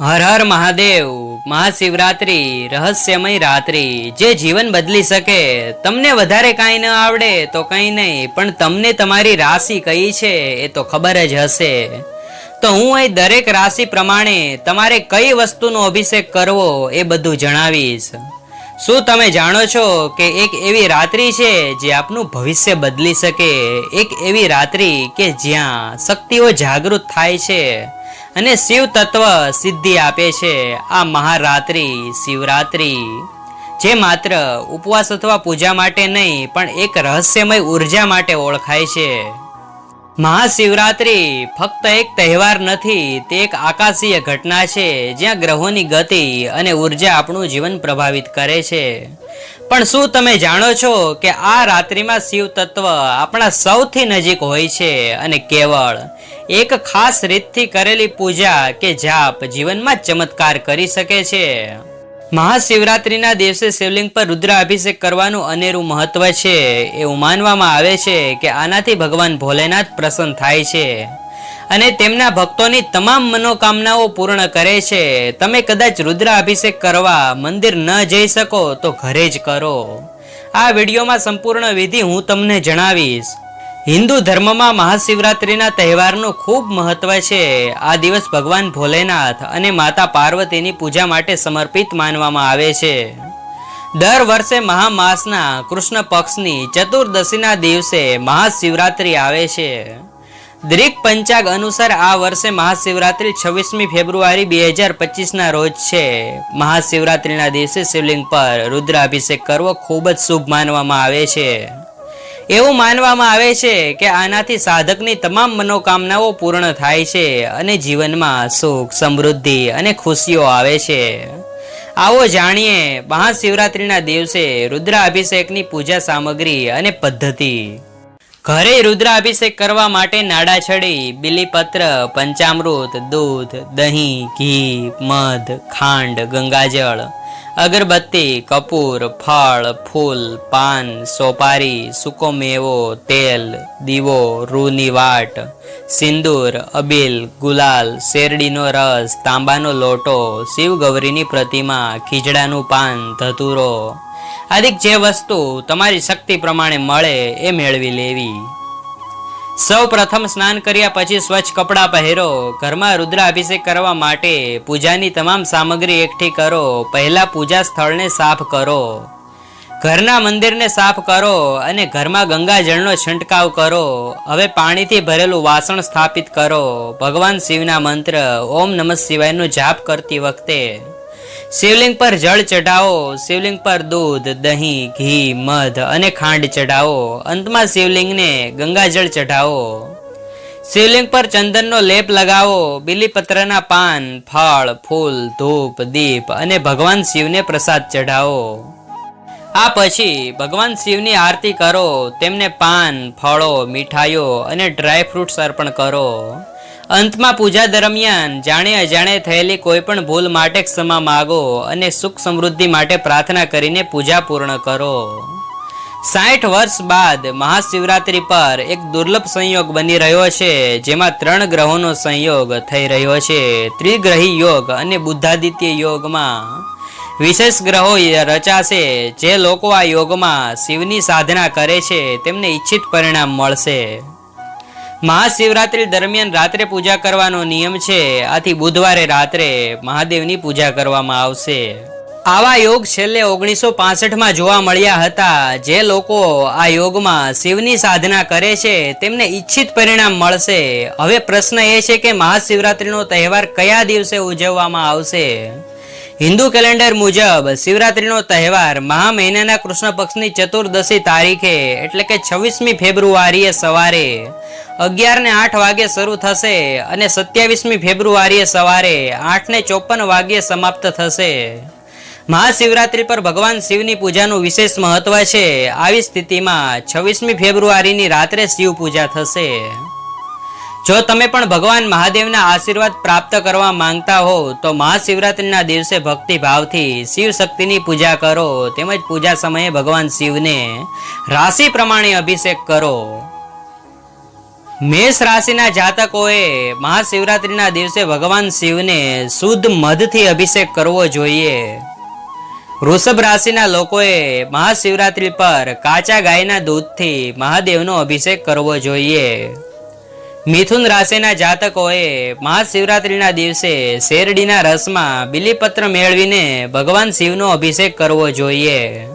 હર હર મહાદેવ, મહાશિવરાત્રી, રહસ્યમય રાત્રિ. જે જીવન બદલી શકે, તમને વધારે કાંઈ ન આવડે તો કંઈ નહીં, પણ તમને તમારી રાશિ કઈ છે એ તો ખબર જ હશે. તો હું અહીં દરેક રાશિ પ્રમાણે તમારે કઈ વસ્તુનો અભિષેક કરવો એ બધું જણાવીશ. શું તમે જાણો છો કે એક એવી રાત્રિ છે જે આપનું ભવિષ્ય બદલી શકે? એક એવી રાત્રિ કે જ્યાં શક્તિઓ જાગૃત થાય છે? અને શિવ તત્વ સિદ્ધિ આપે છે આ મહારાત્રિ, શિવરાત્રિ. જે માત્ર ઉપવાસ અથવા પૂજા માટે નહીં, પણ એક રહસ્યમય ઊર્જા માટે ઓળખાય છે. મહાશિવરાત્રિ ફક્ત એક તહેવાર નથી, તે એક આકાશીય ઘટના છે, જ્યાં ગ્રહોની ગતિ અને ઊર્જા આપણું જીવન પ્રભાવિત કરે છે. પણ શું તમે જાણો છો કે આ રાત્રિમાં શિવ તત્વ આપણા સૌથી નજીક હોય છે અને કેવળ એક ખાસ રીતથી કરેલી પૂજા કે જાપ જીવનમાં ચમત્કાર કરી શકે છે? મહાશિવરાત્રિના દિવસે શિવલિંગ પર રુદ્ર અભિષેક કરવાનું અનેરું મહત્વ છે. એવું માનવામાં આવે છે કે આનાથી ભગવાન ભોલેનાથ પ્રસન્ન થાય છે અને તેમના ભક્તોની તમામ મનોકામનાઓ પૂર્ણ કરે છે. તમે કદાચ રુદ્ર અભિષેક કરવા મંદિર ન જઈ શકો તો ઘરે જ કરો. આ વિડીયોમાં સંપૂર્ણ વિધિ હું તમને જણાવીશ. હિન્દુ ધર્મમાં મહાશિવરાત્રિના તહેવારનું ખૂબ મહત્વ છે. આ દિવસ ભગવાન ભોલેનાથ અને માતા પાર્વતીની પૂજા માટે સમર્પિત માનવામાં આવે છે. દર વર્ષે મહામાસના કૃષ્ણ પક્ષની ચતુર્દશીના દિવસે મહાશિવરાત્રિ આવે છે. દ્રિક પંચાગ અનુસાર આ વર્ષે મહાશિવરાત્રિ છવ્વીસમી ફેબ્રુઆરી બે હજાર પચીસના રોજ છે. મહાશિવરાત્રિના દિવસે શિવલિંગ પર રુદ્રાભિષેક કરવો ખૂબ જ શુભ માનવામાં આવે છે. એવું માનવામાં આવે છે કે આનાથી સાધકની તમામ મનોકામનાઓ પૂર્ણ થાય છે અને જીવનમાં સુખ, સમૃદ્ધિ અને ખુશીઓ આવે છે. આવો જાણીએ, મહાશિવરાત્રિના દિવસે રુદ્રાભિષેકની પૂજા સામગ્રી અને પદ્ધતિ. ઘરે રુદ્રાભિષેક કરવા માટે નાડા છડી, બિલીપત્ર, પંચામૃત, દૂધ, દહીં, ઘી, મધ, ખાંડ, ગંગાજળ અગરબત્તી, કપૂર, ફળ, ફૂલ, પાન, સોપારી, સૂકો મેવો, તેલ, દીવો, રૂની વાટ, સિંદૂર, અબીલ, ગુલાલ, શેરડીનો રસ, તાંબાનો લોટો શિવ ગૌરીની પ્રતિમા, ખીજડાનું પાન, ધતુરો. આદિક જે વસ્તુ તમારી શક્તિ પ્રમાણે મળે એ મેળવી લેવી. સૌ પ્રથમ સ્નાન કર્યા પછી સ્વચ્છ કપડાં પહેરો. ઘરમાં રુદ્રાભિષેક કરવા માટે પૂજાની તમામ સામગ્રી એકઠી કરો. પહેલાં પૂજા સ્થળને સાફ કરો. ઘરના મંદિરને સાફ કરો અને ઘરમાં ગંગાજળનો છંટકાવ કરો. હવે પાણીથી ભરેલું વાસણ સ્થાપિત કરો. ભગવાન શિવના મંત્ર, ઓમ નમઃ શિવાયનો જાપ કરતી વખતે શિવલિંગ પર જળ ચઢાવો, શિવલિંગ પર દૂધ, દહીં, ઘી, મધ અને ખાંડ ચઢાવો. અંતમાં શિવલિંગને ગંગાજળ ચઢાવો. શિવલિંગ પર ચંદનનો લેપ લગાવો. બીલીપત્રના પાન, ફળ, ફૂલ, ધૂપ, દીપ અને ભગવાન શિવને પ્રસાદ ચઢાવો. આ પછી ભગવાન શિવની આરતી કરો. તેમને પાન, ફળો, મીઠાઈઓ અને ડ્રાય ફ્રૂટ્સ અર્પણ કરો. અંતમાં પૂજા દરમિયાન જાણે અજાણે થયેલી કોઈ પણ ભૂલ માટે ક્ષમા માગો અને સુખ સમૃદ્ધિ માટે પ્રાર્થના કરીને પૂજા પૂર્ણ કરો. સાઠ વર્ષ બાદ મહાશિવરાત્રિ પર એક દુર્લભ સંયોગ બની રહ્યો છે, જેમાં ત્રણ ગ્રહોનો સંયોગ થઈ રહ્યો છે. ત્રિગ્રહી યોગ અને બુદ્ધાદિત્ય યોગમાં વિશેષ ગ્રહો રચાશે, જે લોકો આ યોગમાં શિવની સાધના કરે છે, તેમને ઈચ્છિત પરિણામ મળશે. મહાશિવરાત્રિ દરમિયાન રાત્રે પૂજા કરવાનો નિયમ છે. આથી બુધવારે રાત્રે મહાદેવની પૂજા કરવામાં આવશે. આવા યોગ છેલ્લે ઓગણીસો પાસઠમાં જોવા મળ્યા હતા. જે લોકો આ યોગમાં શિવની સાધના કરે છે, તેમને ઈચ્છિત પરિણામ મળશે. હવે પ્રશ્ન એ છે કે મહાશિવરાત્રિનો તહેવાર કયા દિવસે ઉજવવામાં આવશે? હિન્દુ કેલેન્ડર મુજબ શિવરાત્રિનો તહેવાર મહા મહિનાના કૃષ્ણ પક્ષની ચતુર્દશી તારીખે, એટલે કે છવ્વીસમી ફેબ્રુઆરીએ સવારે. અગિયાર ને આઠ વાગે શરૂ થશે અને સત્યાવીસમી ફેબ્રુઆરીએ સવારે આઠ ને ચોપન વાગ્યે સમાપ્ત થશે. મહાશિવરાત્રિ પર ભગવાન શિવની પૂજાનું વિશેષ મહત્વ છે. આવી સ્થિતિમાં છવ્વીસમી ફેબ્રુઆરીની રાત્રે શિવ પૂજા થશે. જો તમે પણ ભગવાન મહાદેવના આશીર્વાદ પ્રાપ્ત કરવા માંગતા હો, તો મહાશિવરાત્રિના દિવસે ભક્તિ ભાવથી પૂજા કરો. તેમજ પૂજા સમયે ભગવાન શિવને રાશિ પ્રમાણે અભિષેક કરો. મેષ રાશિના જાતકોએ મહાશિવરાત્રિના દિવસે ભગવાન શિવને શુદ્ધ મધથી અભિષેક કરવો જોઈએ. વૃષભ રાશિના લોકોએ મહાશિવરાત્રિ પર કાચા ગાયના દૂધથી મહાદેવનો અભિષેક કરવો જોઈએ. મિથુન રાશિના જાતકોએ મહાશિવરાત્રિના દિવસે શેરડીના રસમાં બિલીપત્ર મેળવીને ભગવાન શિવનો અભિષેક કરવો જોઈએ.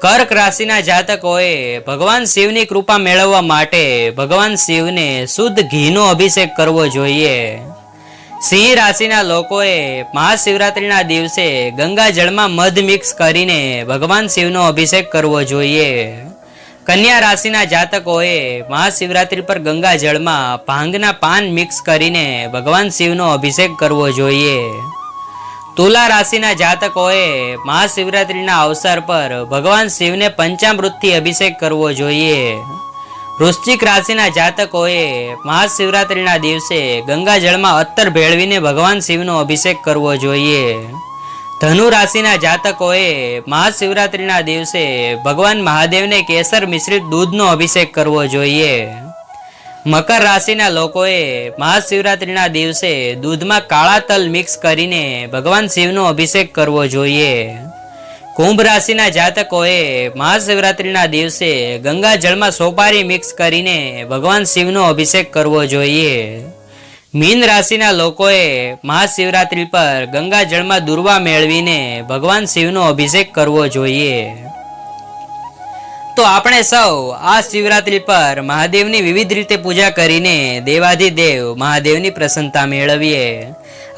કર્ક રાશિના જાતકોએ ભગવાન શિવની કૃપા મેળવવા માટે ભગવાન શિવને શુદ્ધ ઘીનો અભિષેક કરવો જોઈએ. સિંહ રાશિના લોકોએ મહાશિવરાત્રિના દિવસે ગંગા જળમાં મધ મિક્સ કરીને ભગવાન શિવનો અભિષેક કરવો જોઈએ. કન્યા રાશિના જાતકોએ મહાશિવરાત્રિ પર ગંગા જળમાં ભાંગના પાન મિક્સ કરીને ભગવાન શિવનો અભિષેક કરવો જોઈએ. તુલા રાશિના જાતકોએ મહાશિવરાત્રિના અવસર પર ભગવાન શિવને પંચામૃતથી અભિષેક કરવો જોઈએ. વૃશ્ચિક રાશિના જાતકોએ મહાશિવરાત્રિના દિવસે ગંગા જળમાં અત્તર ભેળવીને ભગવાન શિવનો અભિષેક કરવો જોઈએ. ધનુ રાશિના જાતકોએ મહાશિવરાત્રિના દિવસે ભગવાન મહાદેવને કેસર મિશ્રિત દૂધનો અભિષેક કરવો જોઈએ. મકર રાશિના લોકોએ મહાશિવરાત્રિના દિવસે દૂધમાં કાળા તલ મિક્સ કરીને ભગવાન શિવનો અભિષેક કરવો જોઈએ. કુંભ રાશિના જાતકોએ મહાશિવરાત્રિના દિવસે ગંગા જળમાં સોપારી મિક્સ કરીને ભગવાન શિવનો અભિષેક કરવો જોઈએ. મીન રાશિના લોકોએ મહાશિવરાત્રિ પર ગંગા જળમાં દુર્વા મેળવીને ભગવાન શિવનો અભિષેક કરવો જોઈએ. તો આપણે સૌ આ શિવરાત્રિ પર મહાદેવની વિવિધ રીતે પૂજા કરીને દેવાધિદેવ મહાદેવની પ્રસન્નતા મેળવીએ.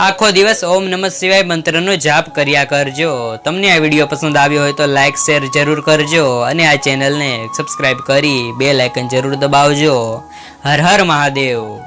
આખો દિવસ ઓમ નમઃ શિવાય મંત્રનો જાપ કર્યા કરજો. તમને આ વીડિયો પસંદ આવ્યો હોય તો લાઇક શેર જરૂર કરજો અને આ ચેનલને સબસ્ક્રાઈબ કરી બે લાઇકન જરૂર દબાવજો. હર હર મહાદેવ.